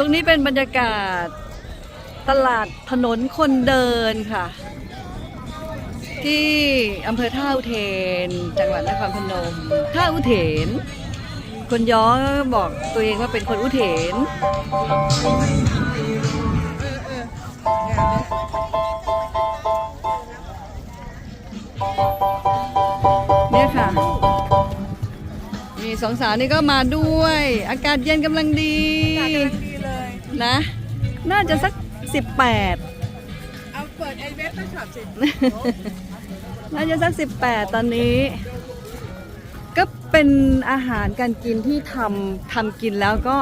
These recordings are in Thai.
ตรงนี้เป็นบรรยากาศตลาดถนนคนเดินค่ะ ที่อำเภอท่าอุเทน จังหวัดนครพนม ท่าอุเทน คนย้อบอกตัวเองว่าเป็นคนอุเทน เนี่ยค่ะ สองสาวนี่ก็มาด้วย อากาศเย็นกำลังดีดีเลย นะ น่าจะสักสิบแปดเอาเปิดไอเวฟมาช็อปสิน่าจะสักสิบแปดตอนนี้ ก็เป็นอาหารการกินที่ทำทำกินแล้วก็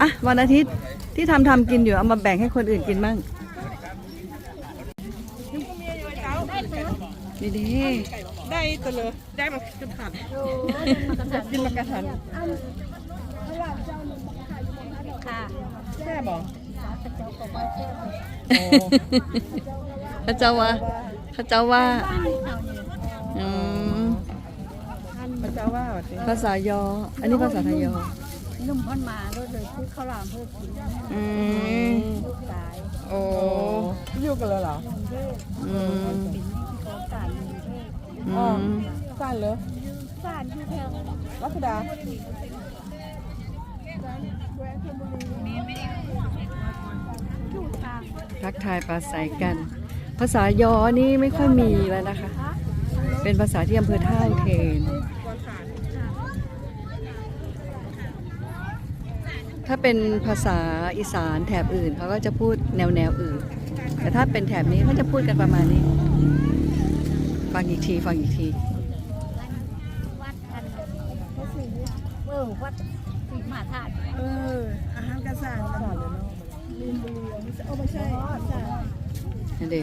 อะวันอาทิตย์ที่ทำทำกินอยู่เอามาแบ่งให้คนอื่นกินบ้างดีดี ได้ตัวเลยได้มากระถันกินมากระถันแค่บอกพระเจ้าว่าพระเจ้าว่าอืมพระเจ้าว่าว่าสิภาษายอ อันนี้ภาษาไทยยอนุ่มพ้นมาด้วยเลยคือข้าวหลามเพื่อกินอืมลูกสายโอ้อยู่กันเลยเหรออืม เป็นที่เขาการเมืองเทศอืมสั้นเลยสารที่แถวรัชดาอยู่ทางทักทายปราศัยกัน ภาษายอนี่ไม่ค่อยมีแล้วนะคะ เป็นภาษาที่อำเภอท่าอุเทน ถ้าเป็นภาษาอีสานแถบอื่นเขาก็จะพูดแนวแนวๆอื่น แต่ถ้าเป็นแถบนี้เขาจะพูดกันประมาณนี้ ฟังอีกทีฟังอีกทีวัดกันพระศรีเออวัดศรีมหาธาตุเอออาหารกระสานกระสานเลยเนาะลืมดูโอ้ไม่ใช่ใช่นั่นเด็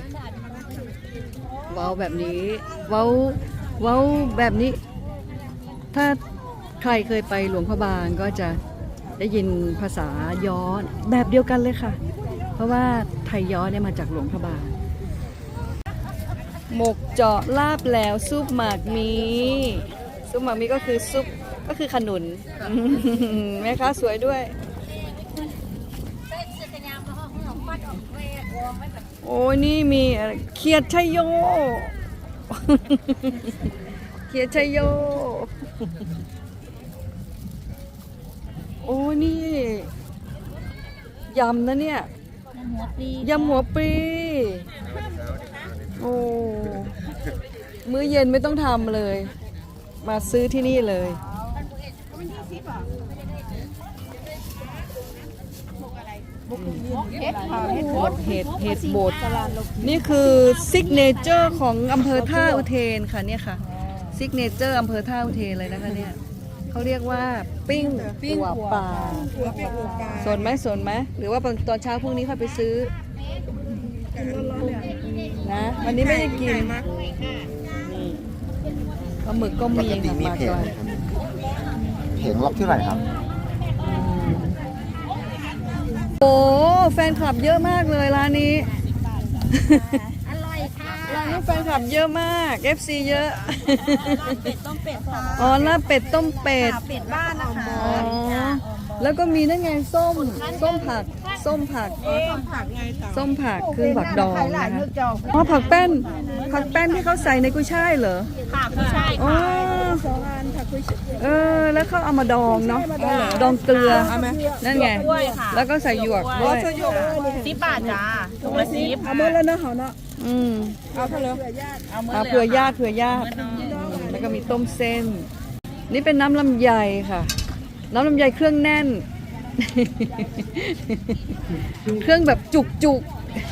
เว้าแบบนี้เว้าเว้าแบบนี้ ถ้าใครเคยไปหลวงพระบางก็จะได้ยินภาษาย้อนแบบเดียวกันเลยค่ะ เพราะว่าไทยย้อนเนี่ยมาจากหลวงพระบาง หมกเจาะลาบแล้วซุปหมากมีซุปหมากมีก็คือซุปก็คือขนุนแม่ค้าสวยด้วย โอ้ยนี่มีเขียดชัยโยเขียดชัยโย โอ้ยนี่ยำนะเนี่ยหัวปียำหัวปลี โอ้มื้อเย็นไม่ต้องทำเลย มาซื้อที่นี่เลยเฮ็ดค่ะเฮ็ดบดเห็ดเห็ดบดนี่คือซิกเนเจอร์ของอำเภอท่าอุเทนค่ะเนี่ยค่ะซิกเนเจอร์อำเภอท่าอุเทนเลยนะคะเนี่ยเขาเรียกว่าปิ้งหัวปลาหัวเปียกหัวปลาสนไหมสนไหมหรือว่าตอนเช้าพรุ่งนี้ค่อยไปซื้อร้อ นๆเลยอะนะ วันนี้ไม่ได้กินไก่มากนี่ปลาหมึกก็มีปกติค่ะมีมาเพจก่อนไหมครับเพจรอบที่เท่าไหร่ครับ โอ้แฟนคลับเยอะมากเลยร้านนี้ อร่อยค่ะร้านนี้แฟนคลับเยอะมาก FC เยอะ เป็ดต้มเป็ดค่ะอ๋อลาบเป็ดต้มเป็ด เป็ดบ้านนะคะ อ๋อ แล้วก็มีนั่นไงส้ม ส้มผัก ส้มผักต้มผักไงต่อส้มผักคือผักดองนะคะอ๋อผักแป้น ผักแป้นที่เขาใส่ในกุ้ยช่ายเหรอค่ะผู้ชายอ๋อสองอันผักคุยเออ แล้วเขาเอามาดองเนาะดองเกลือนั่นไงแล้วก็ใส่หยวกด้วยสยบสิบบาทจ้าถุงละสิบเอาเมื่อแล้วเนาะเขาเนาะอืมเอาเท่าไหร่เอาเผื่อญาติเผื่อญาติอืมแล้วก็มีต้มเส้น นี่เป็นน้ำลำไยค่ะ น้ำลำไยเครื่องแน่น เครื่องแบบจุกจุก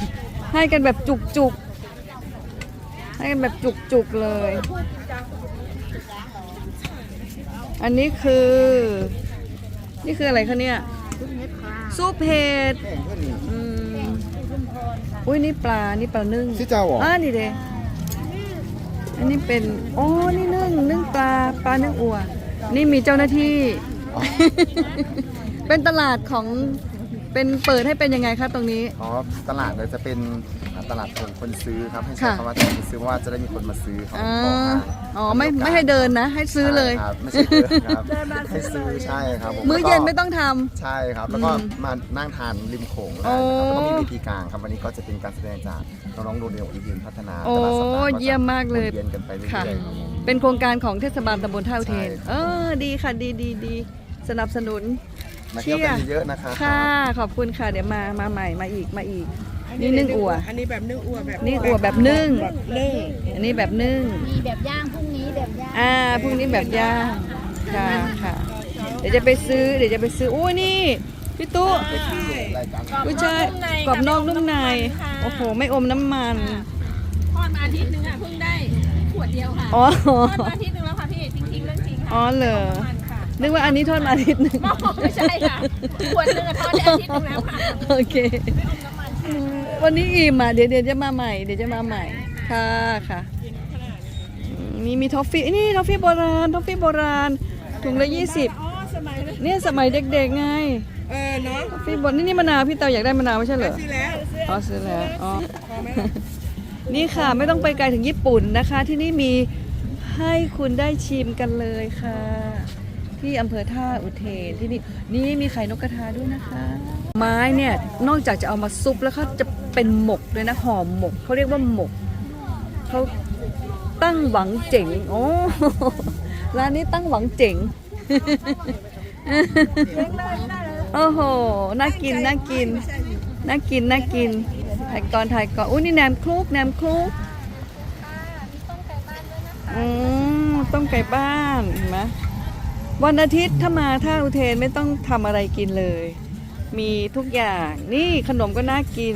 ๆให้กันแบบจุกจุกๆให้กันแบบจุกจุกๆเลย อันนี้คือ นี่คืออะไรคะเนี่ยซุปเห็ดอืมอุ้ยนี่ปลา นี่ปลานึ่งที่เจ้าเหรออ่านี่เดอันนี้เป็นอ๋อนี่นึ่งนึ่งปลา ปลานึ่งอัว นี่มีเจ้าหน้าที่ เป็นตลาดของเป็นเปิดให้เป็นยังไงคะตรงนี้ อ๋อตลาดเลยจะเป็นอ่าตลาดของคนซื้อครับให้ใช้ค่ะ คำว่าตลาดคนซื้อเพราะว่าจะได้มีคนมาซื้อครับอ่าของห้างอ๋อไม่ไม่ให้เดินนะ ให้ซื้อเลย ใช่ครับไม่ใช่เดินครับให้ซื้อใช่ครับผมมื้อแล้วก็เย็นไม่ต้องทำ ใช่ครับ แล้วก็อืมมานั่งทานริมโขงโอ้ได้นะครับแล้วก็มีเวทีกลางครับวันนี้ก็จะเป็นการแสดงจากน้องๆโรงเรียนอีเวนพัฒนาโอ้ตลาดสัปดาห์ก็จะเยี่ยมมากเลย วนเวียนกันไปเรื่อยค่ะๆครับผม เป็นโครงการของเทศบาลตำบลท่าอุเทน ใช่ครับ เออ ดีค่ะ ดีดีดี สนับสนุน มาเที่ยวกันเยอะๆนะครับค่ะ ขอบคุณค่ะ เดี๋ยวมา มาใหม่ มาอีก มาอีก นี่นึ่งอั่วอันนี้แบบนึ่งอั่วแบบนี่อั่วแบบนึ่งแบบนึ่ง อันนี้แบบนึ่ง มีแบบย่างพรุ่งนี้แบบย่าง อ่า พรุ่งนี้แบบย่าง ค่ะค่ะ เดี๋ยวจะไปซื้อ เดี๋ยวจะไปซื้ออุ้ยนี่พี่ตุ๊รายการผู้ชายกรอบนอกนุ่มใน โอ้โห ไม่อมน้ำมันทอดมาอาทิตย์หนึงอะเพิ่งได้ขวดเดียวค่ะอ๋อทอดมาอาทิตย์หนึงแล้วค่ะพี่ จริงๆเรื่องจริงค่ะ อ๋อเหรอมั นค่ะนึกว่าอันนี้ทอดมาอาทิตย์หนึงไม่ใช่ค่ะขวดหนึงอะทอดได้อาทิตย์หนึงแล้วค่ะโอเควันนี้อิ่มอะเดี๋ยวเดี๋ยวจะมาใหม่เดี๋ยวจะมาใหม่ ค่ะค่ะอืมมีมีทอฟฟี่นี่ทอฟฟี่โบราณทอฟฟี่โบราณถุงละยี่สิบอ๋อสมัยนั้นเนี่ยสมัยเด็กๆไงเออเนาะทอฟฟี่โบราณนี่นี่มะนาวพี่เตาอยากได้มะนาวไม่ใช่เหรอ ซื้อแล้วอ๋อซื้อแล้วอ๋อพอไหมล่ะนี่ค่ะไม่ต้องไปไกลถึงญี่ปุ่นนะคะ ที่นี่มีให้คุณได้ชิมกันเลยค่ะ ที่อำเภอท่าอุเทนที่นี่นี่มีไข่นกกระทาด้วยนะคะ ไม้เนี่ยนอกจากจะเอามาซุปแล้วเขาจะเป็นหมกด้วยนะห่อหมกเขาเรียกว่าหมกเขาตั้งหวังเจ๋งโอ้ร้านนี้ตั้งหวังเจ๋งโอ้โหน่ากินน่ากินน่ากินน่ากินถ่ายก่อนถ่ายก่อนอุ้ยนี่แหนมคลุกแหนมคลุกอืมต้มไก่บ้านเห็นไหม วันอาทิตย์ถ้ามาท่าอุเทนไม่ต้องทำอะไรกินเลย มีทุกอย่างนี่ขนมก็น่ากิน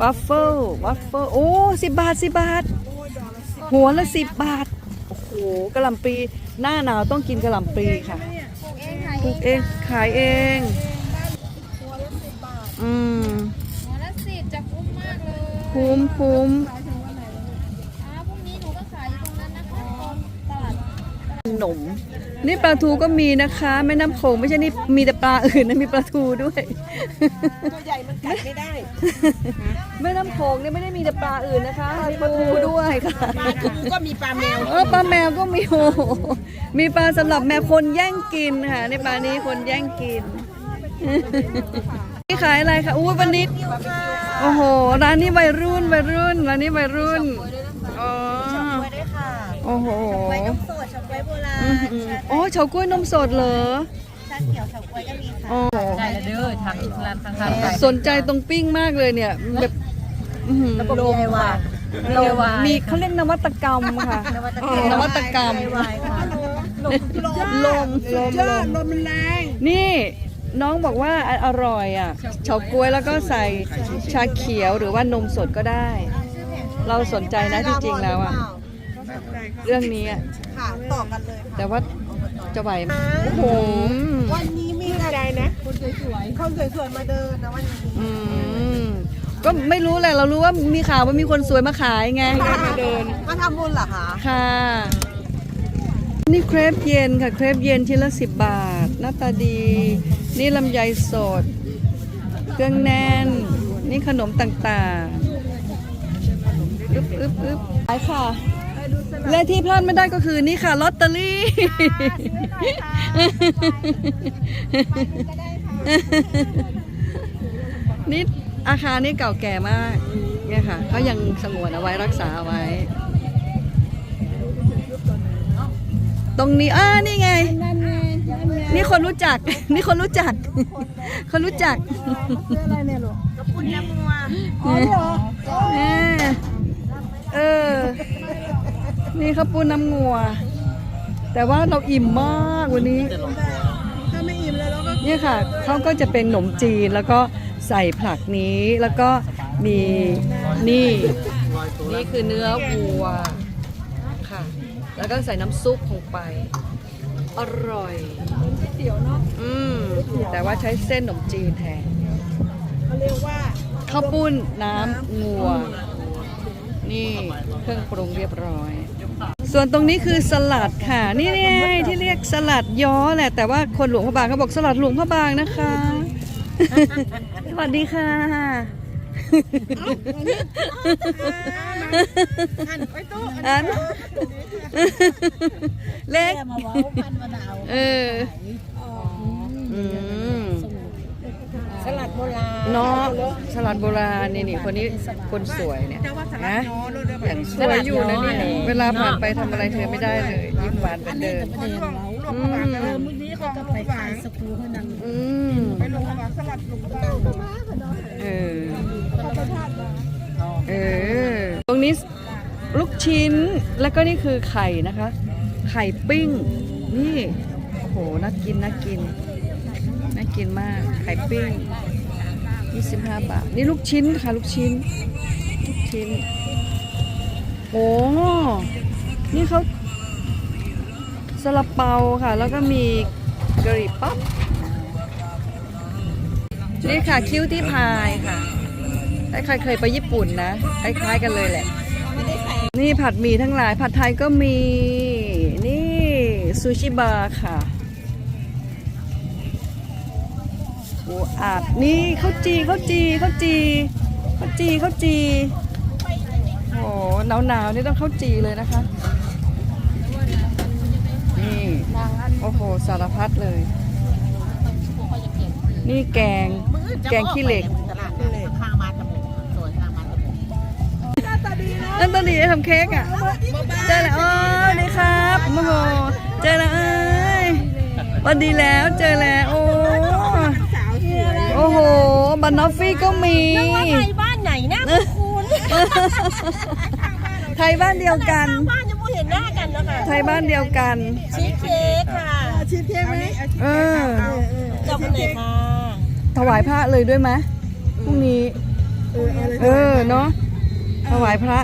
วัฟเฟิลวัฟเฟิลโอ้สิบบาทสิบบาท หัวละสิบบาท โอ้โหกะหล่ำปลีหน้าหนาวต้องกินกะหล่ำปลีค่ะปลูกเองขายเองอืม หัวละสิบจะคุ้มมากเลย คุ้มคุ้ม อ่าพรุ่งนี้หนูก็ขายอยู่ตรงนั้นนะคะตรงตลาด ข นม นี่ปลาทูก็มีนะคะแม่น้ำโขงไม่ใช่นี่มีแต่ปลาอื่นนะมีปลาทูด้วย ตัวใหญ่มันกัดไม่ได้แม่น้ำโขงเนี่ยไม่ได้มีแต่ปลาอื่นนะคะมีปลาทูด้วยค่ะปลาทูก็มีปลาแมวเออปลาแมวก็มีโอ้โหมีปลาสำหรับแมวคนแย่งกินค่ะในปลานี้คนแย่งกินนี่ขายอะไรคะอู้วันนี้โอ้โหร้านนี้วัยรุ่นวัยรุ่นร้านนี้วัยรุ่นอ๋อไว้ด้วยค่ะโอ้โห ไว้น้ำสดช็อกไว้โบราอืมณอืมโอ้เฉาก๊วยนมสดเหรอชาเขียวช็อกไว้ก็มีค่ะโอ้ได้เด้อทางอิสลามทางไทยสนใจตรงปิ้งมากเลยเนี่ยแบบอื้อหือลมวาลมมีเขาเรียกนวัตกรรมค่ะ นวัตกรรมลมลมลมยอดลมมันแรงนี่น้องบอกว่าออร่อยอะเฉาก๊วยแล้วก็ใส่ชาเขียวหรือว่านมสดก็ได้ เราสนใจนะที่จริงแล้วอะ เรื่องนี้อะ ค่ะต่อกันเลยค่ะแต่ว่าจะไหวไหมโอ้โหวันนี้มีอะไรนะคนสวยๆคนสวยๆมาเดินนะวันนี้อืมก็ไม่รู้แหละเรารู้ว่ามีข่าวว่ามีคนสวยมาขายไงมาเดินมาทำบุญเหรอคะค่ะ นี่เครปเย็นค่ะเครปเย็นชิ้นละสิบบาท หน้าตาดี นี่ลำไยสด เครื่องแน่น นี่ขนมต่างๆ อึ๊บอึ๊บอึ๊บไปค่ะ และที่พลาดไม่ได้ก็คือนี่ค่ะลอตเตอรี่นี่อาคารนี่เก่าแก่มากเนี่ยค่ะเขายังสงวนเอาไว้รักษาเอาไว้ ตรงนี้อ่านี่ไง นี่คนรู้จัก นี่คนรู้จัก คนรู้จักกระปุนน้ำมัวอ๋อเหรอเออ นี่ข้าวปุ้นน้ำงัว แต่ว่าเราอิ่มมากวันนี้ ถ้าไม่อิ่มเลยเราก็เนี่ยค่ะเขาก็จะเป็นขนมจีนแล้วก็ใส่ผักนี้แล้วก็มีนี่นี่คือเนื้อวัวค่ะ แล้วก็ใส่น้ำซุปลงไป อร่อยเตี๋ยวเนาะอืมแต่ว่าใช้เส้นขนมจีนแทนเขาเรียกว่าข้าวปุ้นน้ำงัว นี่เครื่องปรุงเรียบร้อย ส่วนตรงนี้คือสลัดค่ะ นี่ไงที่เรียกสลัดย้อแหละ แต่ว่าคนหลวงพระบางเขาบอกสลัดหลวงพระบางนะคะ สวัสดีค่ะอันไอ้ตู้อันเล็กแม่มาเว้าพันมะนาเออ สลัดโบราณเนาะสลัดโบราณนี่นี่คนนี้คนสวยเนี่ยแต่ว่าสลัดนะน้อรถเดินยังสวยอยู่นะเนี่ยเวลาผ่านไปทำอะไรเธอไม่ได้เลยยิ้มหวานเหมือนเดิมคนลวงลวงกระบาดไปเออมื้อนี้เขาก็ไปขายสกูให้นางอืมไปลงกระบาดสลัดลงกระบาดเออเออตรงนี้ลูกชิ้นแล้วก็นี่คือไข่นะคะ ไข่ปิ้ง นี่โอ้โหน่ากินน่ากินน่า กินมาก ไข่ปิ้ง 25 บาท นี่ลูกชิ้นค่ะ ลูกชิ้น ลูกชิ้น โอ้ นี่เขาซาลาเปาค่ะ แล้วก็มีกะหรี่ปั๊บ นี่ค่ะ คิ้วที่พายค่ะถ้ใครเคยไปญี่ปุ่นนะ คล้ายๆกันเลยแหละ นี่ผัดหมี่ทั้งหลาย ผัดไทยก็มี นี่ซูชิบาร์ค่ะ อาดนี่ข้าวจีข้าวจีข้าวจีข้าวจีข้าวจีโอ้หนาวหนาวๆนี่ต้องข้าวจีเลยนะคะนี่โอ้โหสารพัดเลย นี่แกงแกงขี้เหล็กนั่นตอนนี้ทำเค้กอะเจอแล้วโอ้ดีครับโอ้โหเจอแล้วเอ้ยวันดีแล้วเจอแล้วโอ้ อ้โหบันนอฟฟี่ก็มีไทยบ้านไหนนะคุณไทยบ้านเดียวกัน บ้านยังไม่เห็นหน้ากันนะคะไทยบ้านเดียวกัน ชีสเค้กค่ะ ชีสเค้กไหมเออเจ้าคนไหนคะถวายพระเลยด้วยไหมพรุ่งนี้เออเอาเลยเออเนาะ ถวายพระ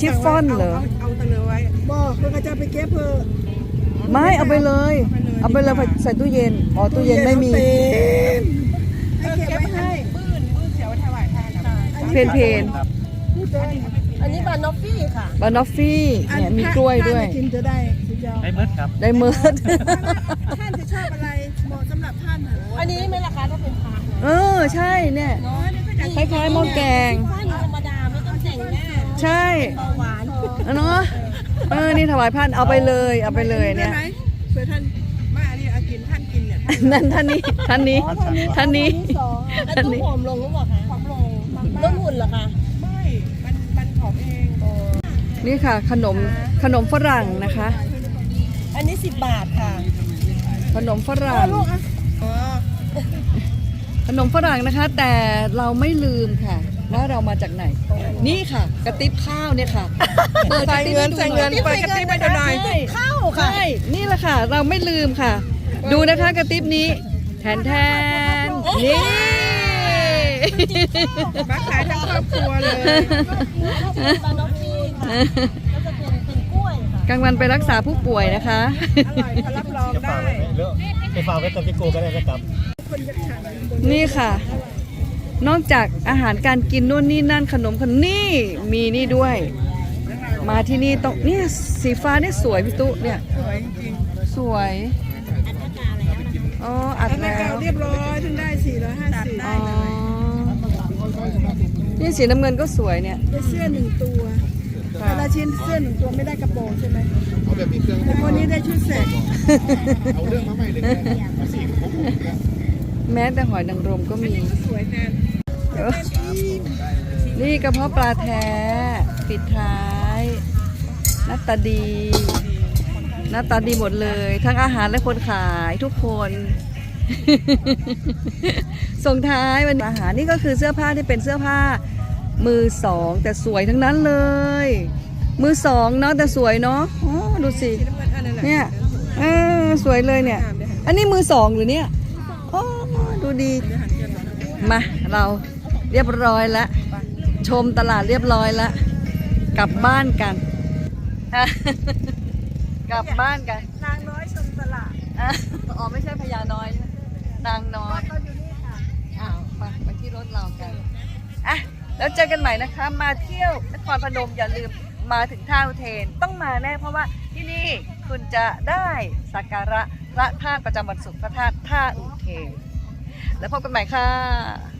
ชิฟฟ่อนเหรอ เอาตะเลไว้บอกเพื่อจะไปเก็บเพื่อไม่เอาไปเลย เอาไปเลยใส่ตู้เย็น อ๋อตู้เย็นไม่มี ให้เก็บไว้ให้ปื้นปื้นเสียวถวายทาน เพนเพนอันนี้บานอฟฟี่ค่ะบานอฟฟี่เนี่ยมีกล้วยด้วยกินจะได้สุดยอดได้เมิดครับได้เมิดท่านจะชอบอะไรเหมาะสำหรับท่านเหรออันนี้ไหม่ราคาถ้าเป็นพาเออใช่เนี่ยน้อยนี่ก็จะคล้ายๆหม้อแกงบ้านธรรมดาไม่ต้องแต่งหน้าใช่เบาหวานเนาะเออนี่ถวายพันเอาไปเลยเอาไปเลยเนี่ยได้ไหมเพื่อท่านมาอันนี้เอากินท่านกินเนี่ยท่านนั่นท่านนี้ท่านนี้ท่านนี้แล้วตู้ผอมลงหรือเปล่าคะผอมลง ลดหุ่นเหรอคะไม่ มันมันผอมเองนี่ค่ะ ขนมขนมฝรั่งนะคะ อันนี้10บาทค่ะขนมฝรั่งอ๋อขนมฝรั่งนะคะ แต่เราไม่ลืมค่ะ ว่าเรามาจากไหน นี่ค่ะ กระติบข้าวเนี่ยค่ะเปิดกระติบให้ดูหน่อยเปิดกระติบไปดูหน่อยใช่ข้าวค่ะใช่นี่แหละค่ะ เราไม่ลืมค่ะ ดูนะคะกระติบนี้แทนแทนนี่ มาขายทั้งครอบครัวเลยบานอฟฟี่ค่ะก็จะเป็นเป็นกล้วยค่ะกลางวันไปรักษาผู้ป่วยนะคะ อร่อยเขารับรองจะได้ฝากไว้ไหมหรือไปฝากไว้กับพี่โกก็ได้นะครับ คนจะขายนี่ค่ะ นอกจากอาหารการกินนู่นนี่นั่นขนมขนมนี่มีนี่ด้วย มาที่นี่ต้องเนี่ยสีฟ้าเนี่ยสวยพี่ตุ๊เนี่ยสวยจริงสวยอ๋ออัดๆแล้วแล้ก็วเรียบร้อยถึงได้450อ๋อ นี่สีน้ำเงินก็สวยเนี่ย ได้เสื้อหนึ่งตัว แต่ละชิ้นเสื้อหนึ่งตัวไม่ได้กระโปรงใช่ไหมเอาแบบมีเครื่องแต่คนนี้ได้ชุดแสกแม้แต่หอยนางรมก็มีสวยแทนเออนี่กระเพาะปลาแท้ ปิดท้ายหน้าตาดีหน้าตาดีหมดเลย ทั้งอาหารและคนขายทุกคน ส่งท้ายวันอาหารนี่ก็คือเสื้อผ้าที่เป็นเสื้อผ้า มือสองแต่สวยทั้งนั้นเลย มือสองเนาะแต่สวยเนาะอ๋อดูสิน้ำเงินอันนั้นแหละเนี่ยเออสวยเลยเนี่ย อันนี้มือสองหรือเนี่ยโอ้ดูดีมาเราเรียบร้อยแล้วชมตลาดเรียบร้อยแล้วกลับบ้านกันอะกลับบ้านกันนางน้อยชมตลาดอะอ๋อไม่ใช่พญาน้อยใช่ไหม นางน้อยก็อยู่นี่ค่ะอ้าวมาไปที่รถเรากันอะแล้วเจอกันใหม่นะคะ มาเที่ยวนครพนมอย่าลืมมาถึงท่าอุเทนต้องมาแน่เพราะว่าที่นี่คุณจะได้สักการะพระธาตุประจำวันศุกร์พระธาตุท่าอุเทนแล้วพบกันใหม่ค่ะ